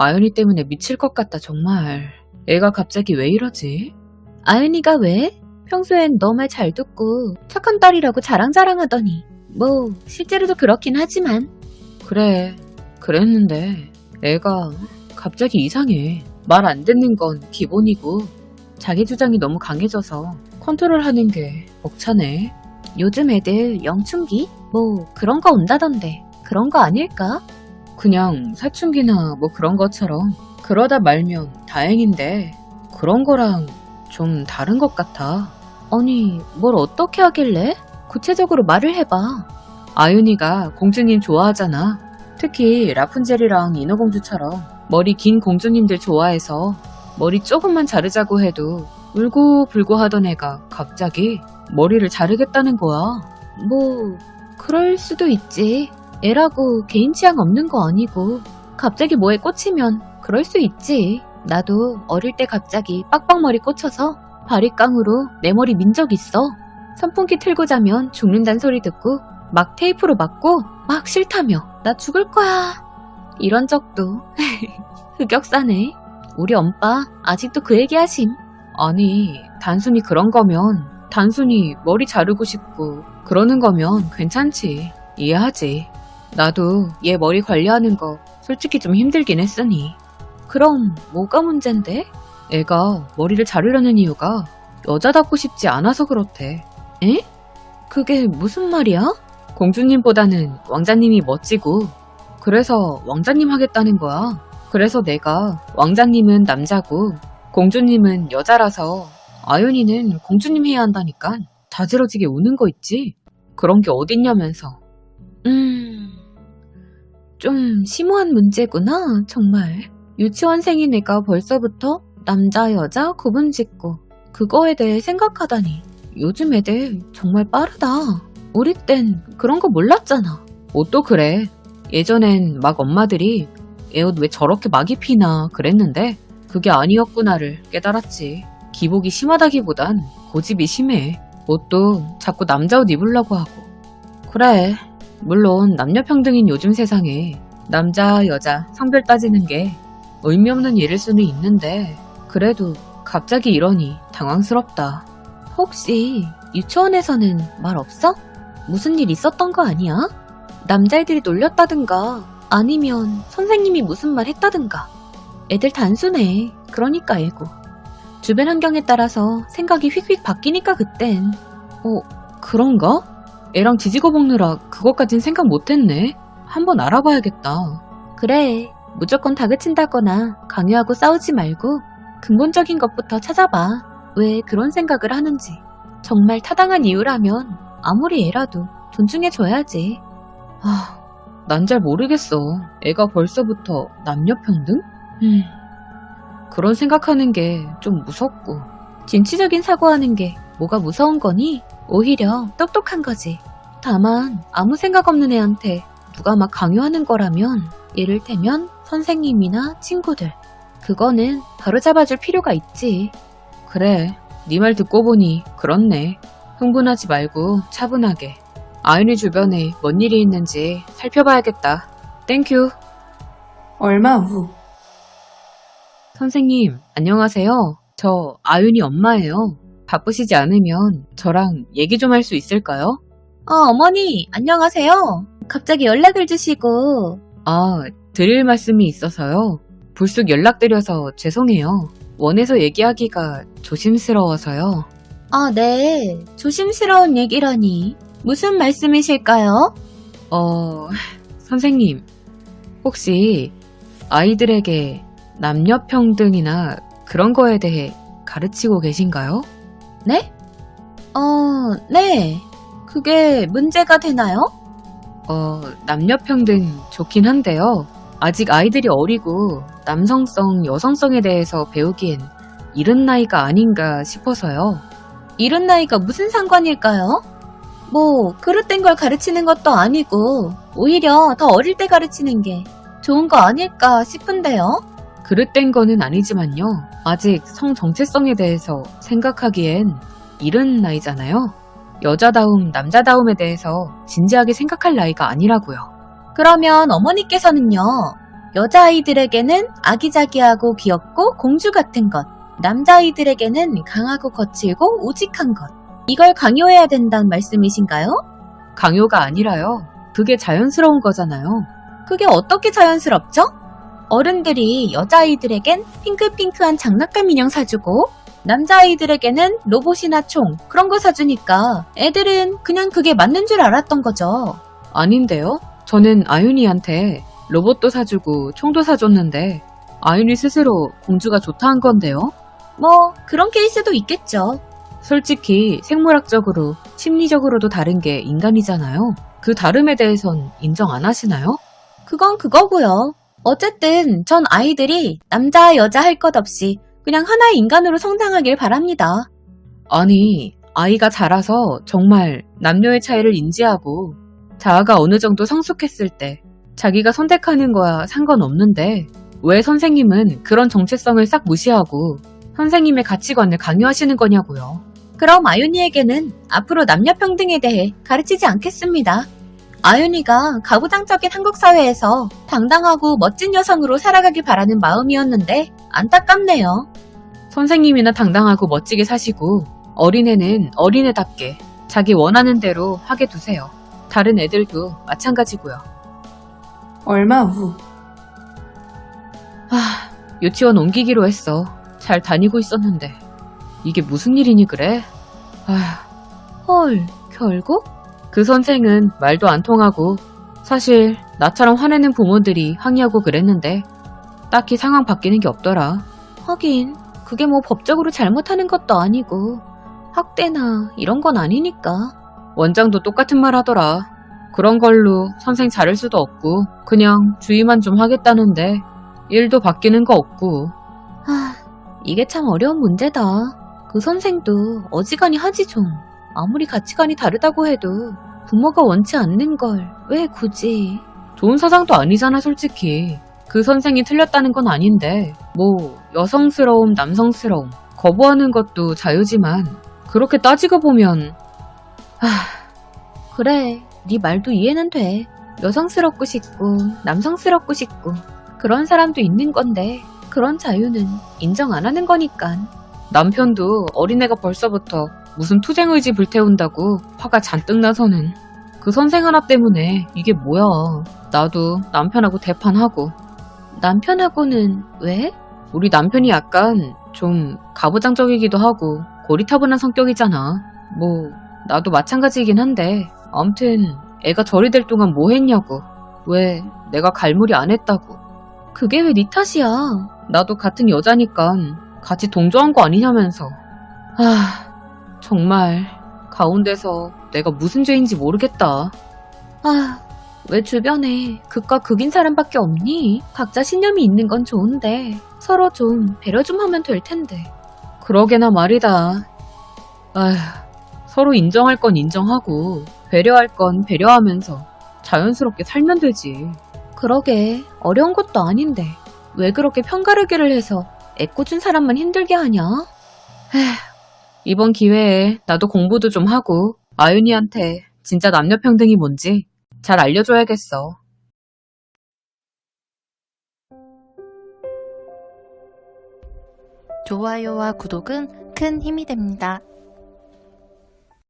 아연이 때문에 미칠 것 같다, 정말. 애가 갑자기 왜 이러지? 아윤이가 왜? 평소엔 너 말 잘 듣고 착한 딸이라고 자랑자랑하더니 뭐 실제로도 그렇긴 하지만 그래, 그랬는데 애가 갑자기 이상해. 말 안 듣는 건 기본이고 자기 주장이 너무 강해져서 컨트롤하는 게 벅차네. 요즘 애들 영춘기? 뭐 그런 거 온다던데 그런 거 아닐까? 그냥 사춘기나 뭐 그런 것처럼 그러다 말면 다행인데 그런 거랑 좀 다른 것 같아. 아니 뭘 어떻게 하길래? 구체적으로 말을 해봐 아윤이가 공주님 좋아하잖아. 특히 라푼젤이랑 인어공주처럼 머리 긴 공주님들 좋아해서 머리 조금만 자르자고 해도 울고불고 하던 애가 갑자기 머리를 자르겠다는 거야. 뭐 그럴 수도 있지 애라고 개인 취향 없는 거 아니고 갑자기 뭐에 꽂히면 그럴 수 있지. 나도 어릴 때 갑자기 빡빡머리 꽂혀서 바리깡으로 내 머리 민 적 있어. 선풍기 틀고 자면 죽는단 소리 듣고 막 테이프로 맞고 막 싫다며. 나 죽을 거야. 이런 적도 흑역사네. 우리 엄빠 아직도 그 얘기 하심. 아니, 단순히 그런 거면 단순히 머리 자르고 싶고 그러는 거면 괜찮지. 이해하지. 나도 얘 머리 관리하는 거 솔직히 좀 힘들긴 했으니. 그럼 뭐가 문젠데? 애가 머리를 자르려는 이유가 여자답고 싶지 않아서 그렇대. 그게 무슨 말이야? 공주님보다는 왕자님이 멋지고 그래서 왕자님 하겠다는 거야. 그래서 내가 왕자님은 남자고 공주님은 여자라서 아윤이는 공주님 해야 한다니까 자지러지게 우는 거 있지? 그런 게 어딨냐면서. 음, 좀 심오한 문제구나, 정말. 유치원생인 애가 벌써부터 남자, 여자 구분 짓고 그거에 대해 생각하다니. 요즘 애들 정말 빠르다. 우리 땐 그런 거 몰랐잖아. 옷도 그래. 예전엔 막 엄마들이 애 옷 왜 저렇게 막 입히나 그랬는데 그게 아니었구나를 깨달았지. 기복이 심하다기보단 고집이 심해. 옷도 자꾸 남자 옷 입으려고 하고. 그래. 물론 남녀평등인 요즘 세상에 남자, 여자 성별 따지는 게 의미 없는 일일 수는 있는데 그래도 갑자기 이러니 당황스럽다. 혹시 유치원에서는 말 없어? 무슨 일 있었던 거 아니야? 남자애들이 놀렸다든가 아니면 선생님이 무슨 말 했다든가 애들 단순해 그러니까 알고 주변 환경에 따라서 생각이 휙휙 바뀌니까 그땐 어, 그런가? 애랑 지지고 볶느라 그것까진 생각 못했네. 한번 알아봐야겠다. 그래 무조건 다그친다거나 강요하고 싸우지 말고 근본적인 것부터 찾아봐 왜 그런 생각을 하는지 정말 타당한 이유라면 아무리 애라도 존중해줘야지 아, 난 잘 모르겠어. 애가 벌써부터 남녀평등? 음, 그런 생각하는 게 좀 무섭고. 진취적인 사고하는 게 뭐가 무서운 거니? 오히려 똑똑한 거지. 다만 아무 생각 없는 애한테 누가 막 강요하는 거라면 이를테면 선생님이나 친구들 그거는 바로 잡아줄 필요가 있지. 그래, 네 말 듣고 보니 그렇네. 흥분하지 말고 차분하게. 아윤이 주변에 뭔 일이 있는지 살펴봐야겠다. 땡큐. 얼마 후 선생님, 안녕하세요. 저 아윤이 엄마예요. 바쁘시지 않으면 저랑 얘기 좀 할 수 있을까요? 어, 어머니, 안녕하세요. 갑자기 연락을 주시고. 아, 드릴 말씀이 있어서요. 불쑥 연락드려서 죄송해요. 원해서 얘기하기가 조심스러워서요. 아, 네. 조심스러운 얘기라니. 무슨 말씀이실까요? 어, 선생님, 혹시 아이들에게 남녀평등이나 그런 거에 대해 가르치고 계신가요? 네? 어, 네. 그게 문제가 되나요? 어, 남녀평등 좋긴 한데요. 아직 아이들이 어리고 남성성, 여성성에 대해서 배우기엔 이른 나이가 아닌가 싶어서요. 이런 나이가 무슨 상관일까요? 뭐, 그릇된 걸 가르치는 것도 아니고, 오히려 더 어릴 때 가르치는 게 좋은 거 아닐까 싶은데요? 그릇된 거는 아니지만요. 아직 성 정체성에 대해서 생각하기엔 이른 나이잖아요. 여자다움, 남자다움에 대해서 진지하게 생각할 나이가 아니라고요. 그러면 어머니께서는요, 여자아이들에게는 아기자기하고 귀엽고 공주 같은 것, 남자아이들에게는 강하고 거칠고 우직한 것. 이걸 강요해야 된다는 말씀이신가요? 강요가 아니라요. 그게 자연스러운 거잖아요. 그게 어떻게 자연스럽죠? 어른들이 여자아이들에겐 핑크핑크한 장난감 인형 사주고 남자아이들에게는 로봇이나 총 그런 거 사주니까 애들은 그냥 그게 맞는 줄 알았던 거죠. 아닌데요? 저는 아윤이한테 로봇도 사주고 총도 사줬는데 아윤이 스스로 공주가 좋다 한 건데요. 뭐 그런 케이스도 있겠죠. 솔직히 생물학적으로 심리적으로도 다른 게 인간이잖아요. 그 다름에 대해선 인정 안 하시나요? 그건 그거고요. 어쨌든 전 아이들이 남자 여자 할 것 없이 그냥 하나의 인간으로 성장하길 바랍니다. 아니, 아이가 자라서 정말 남녀의 차이를 인지하고 자아가 어느 정도 성숙했을 때 자기가 선택하는 거야 상관없는데 왜 선생님은 그런 정체성을 싹 무시하고 선생님의 가치관을 강요하시는 거냐고요. 그럼 아윤이에게는 앞으로 남녀 평등에 대해 가르치지 않겠습니다. 아윤이가 가부장적인 한국 사회에서 당당하고 멋진 여성으로 살아가길 바라는 마음이었는데 안타깝네요. 선생님이나 당당하고 멋지게 사시고 어린애는 어린애답게 자기 원하는 대로 하게 두세요. 다른 애들도 마찬가지고요. 얼마 후. 아, 유치원 옮기기로 했어. 잘 다니고 있었는데. 이게 무슨 일이니 그래? 아, 헐, 결국? 그 선생은 말도 안 통하고 사실 나처럼 화내는 부모들이 항의하고 그랬는데 딱히 상황 바뀌는 게 없더라. 하긴 그게 뭐 법적으로 잘못하는 것도 아니고 학대나 이런 건 아니니까. 원장도 똑같은 말 하더라. 그런 걸로 선생 자를 수도 없고 그냥 주의만 좀 하겠다는데 일도 바뀌는 거 없고 아, 이게 참 어려운 문제다. 그 선생도 어지간히 하지 좀. 아무리 가치관이 다르다고 해도 부모가 원치 않는 걸 왜 굳이. 좋은 사상도 아니잖아 솔직히. 그 선생이 틀렸다는 건 아닌데 뭐 여성스러움 남성스러움 거부하는 것도 자유지만 그렇게 따지고 보면 그래, 네 말도 이해는 돼. 여성스럽고 싶고 남성스럽고 싶고 그런 사람도 있는 건데 그런 자유는 인정 안 하는 거니까. 남편도 어린애가 벌써부터 무슨 투쟁 의지 불태운다고 화가 잔뜩 나서는 그 선생 하나 때문에 이게 뭐야. 나도 남편하고 대판하고 남편하고는 왜? 우리 남편이 약간 좀 가부장적이기도 하고 고리타분한 성격이잖아. 뭐 나도 마찬가지이긴 한데 아무튼 애가 저리 될 동안 뭐 했냐고. 왜 내가 갈무리 안 했다고. 그게 왜 네 탓이야? 나도 같은 여자니까 같이 동조한 거 아니냐면서. 아, 정말 가운데서 내가 무슨 죄인지 모르겠다. 아, 왜 주변에 극과 극인 사람밖에 없니? 각자 신념이 있는 건 좋은데 서로 좀 배려 좀 하면 될 텐데. 그러게나 말이다. 아휴, 서로 인정할 건 인정하고 배려할 건 배려하면서 자연스럽게 살면 되지. 그러게 어려운 것도 아닌데 왜 그렇게 편가르기를 해서 애꿎은 사람만 힘들게 하냐? 이번 기회에 나도 공부도 좀 하고 아윤이한테 진짜 남녀평등이 뭔지 잘 알려줘야겠어. 좋아요와 구독은 큰 힘이 됩니다.